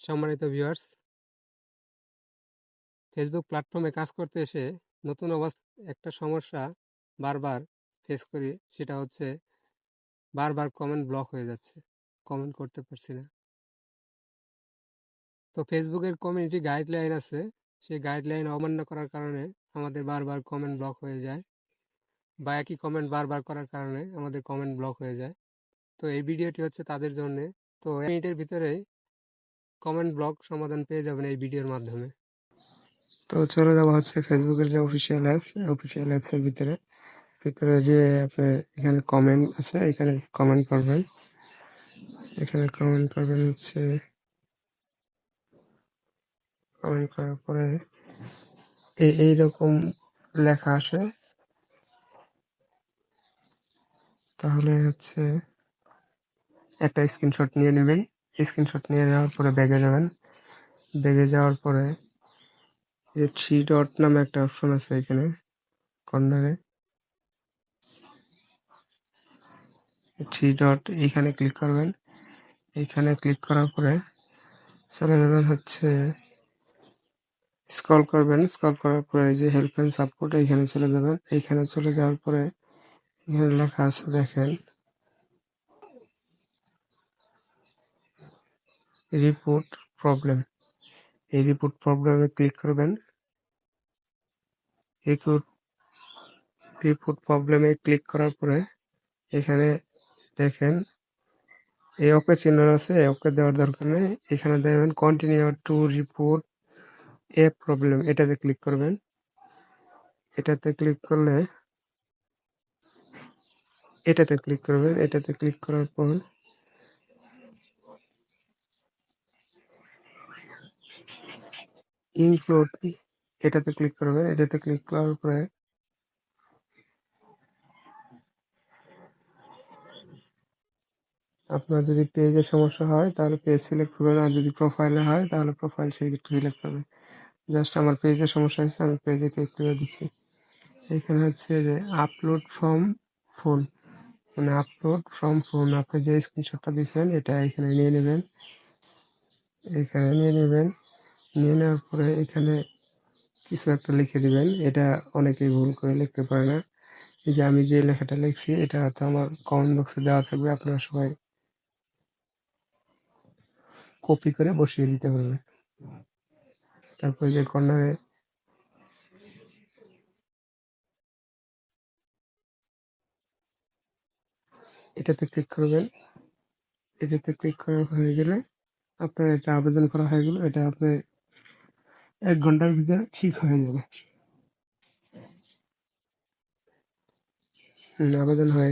সম্মানিত viewers Facebook প্ল্যাটফর্মে কাজ করতে এসে নতুন অবস্থা, একটা সমস্যা বারবার ফেস করি, সেটা হচ্ছে বারবার কমেন্ট ব্লক হয়ে যাচ্ছে কমেন্ট করতে পারছি না। তো ফেসবুকের কমিউনিটি গাইডলাইন আছে, সেই গাইডলাইন অমান্য করার কারণে আমাদের বারবার কমেন্ট ব্লক হয়ে যায় বা একই কমেন্ট বারবার করার কারণে আমাদের কমেন্ট ব্লক হয়ে যায়। তো এই ভিডিওটি হচ্ছে তাদের জন্যে। তো মিনিটের ভিতরেই কমেন্ট ব্লক সমাধান পেয়ে যাবেন এই ভিডিওর মাধ্যমে। তো চলে যাওয়া হচ্ছে ফেসবুকের যে অফিসিয়াল অ্যাপস অফিসিয়াল অ্যাপসের ভিতরে। ভিতরে যে আপনার এখানে কমেন্ট আছে, এখানে কমেন্ট করবেন। এখানে কমেন্ট করবেন হচ্ছে কমেন্ট করার পরে এই, এইরকম লেখা আসে। তাহলে হচ্ছে একটা স্ক্রিনশট নিয়ে নেবেন। স্ক্রিনশট নিয়ে যাওয়ার পরে ব্যাগে যাবেন। ব্যাগে যাওয়ার পরে এই থ্রি ডট নামে একটা অপশন আছে এখানে কর্নারে থ্রি ডট এইখানে ক্লিক করবেন। এইখানে ক্লিক করার পরে চলে যাবেন হচ্ছে স্ক্রল করবেন। স্ক্রল করার পরে যে হেল্প অ্যান্ড সাপোর্ট এইখানে চলে যাবেন। এইখানে চলে যাওয়ার পরে এখানে লেখা আছে দেখেন রিপোর্ট প্রবলেম এই রিপোর্ট প্রবলেমে ক্লিক করবেন। রিপোর্ট রিপোর্ট প্রবলেমে ক্লিক করার পরে এখানে দেখেন, এই ওকে চিহ্ন আছে ওকে দেওয়ার দরকার নেই। এখানে দেবেন continue to report a problem এটাতে ক্লিক করবেন। এটাতে ক্লিক করলে, এটাতে ক্লিক করবেন। এটাতে ক্লিক করার পর ইনক্লুড এটাতে ক্লিক করবেন এটাতে ক্লিক করার পরে আপনার যদি পেজে সমস্যা হয়, তাহলে পেজ সিলেক্ট করবেন, আর যদি প্রোফাইলে হয়, তাহলে প্রোফাইল সেই সিলেক্ট করবেন। জাস্ট আমার পেজে সমস্যা হয়েছে, আমি পেজে ক্লিক করে দিচ্ছি। এখানে হচ্ছে যে আপলোড ফ্রম ফোন মানে আপলোড ফ্রম ফোন আপনি যে স্ক্রিনশটটা দিয়েছেন এটা এখানে নিয়ে নেবেন। এখানে নিয়ে নেবেন। নিয়ে নেওয়ার পরে এখানে কিছু একটা লিখে দিবেন। এটা অনেকেই ভুল করে লিখতে পারে না। এই যে আমি যে লেখাটা লিখছি, এটা হয়তো আমার কমেন্ট বক্সে দেওয়া থাকবে। আপনারা সবাই কপি করে বসিয়ে দিতে হবে তারপরে যে কর্নারে এটাতে ক্লিক করবেন। এটাতে ক্লিক করা হয়ে গেলে আপনার এটা আবেদন করা হয়ে গেল। এটা আপনার এক ঘণ্টার ভিতরে ঠিক হয়ে যাবে হুম, আবেদন হয়ে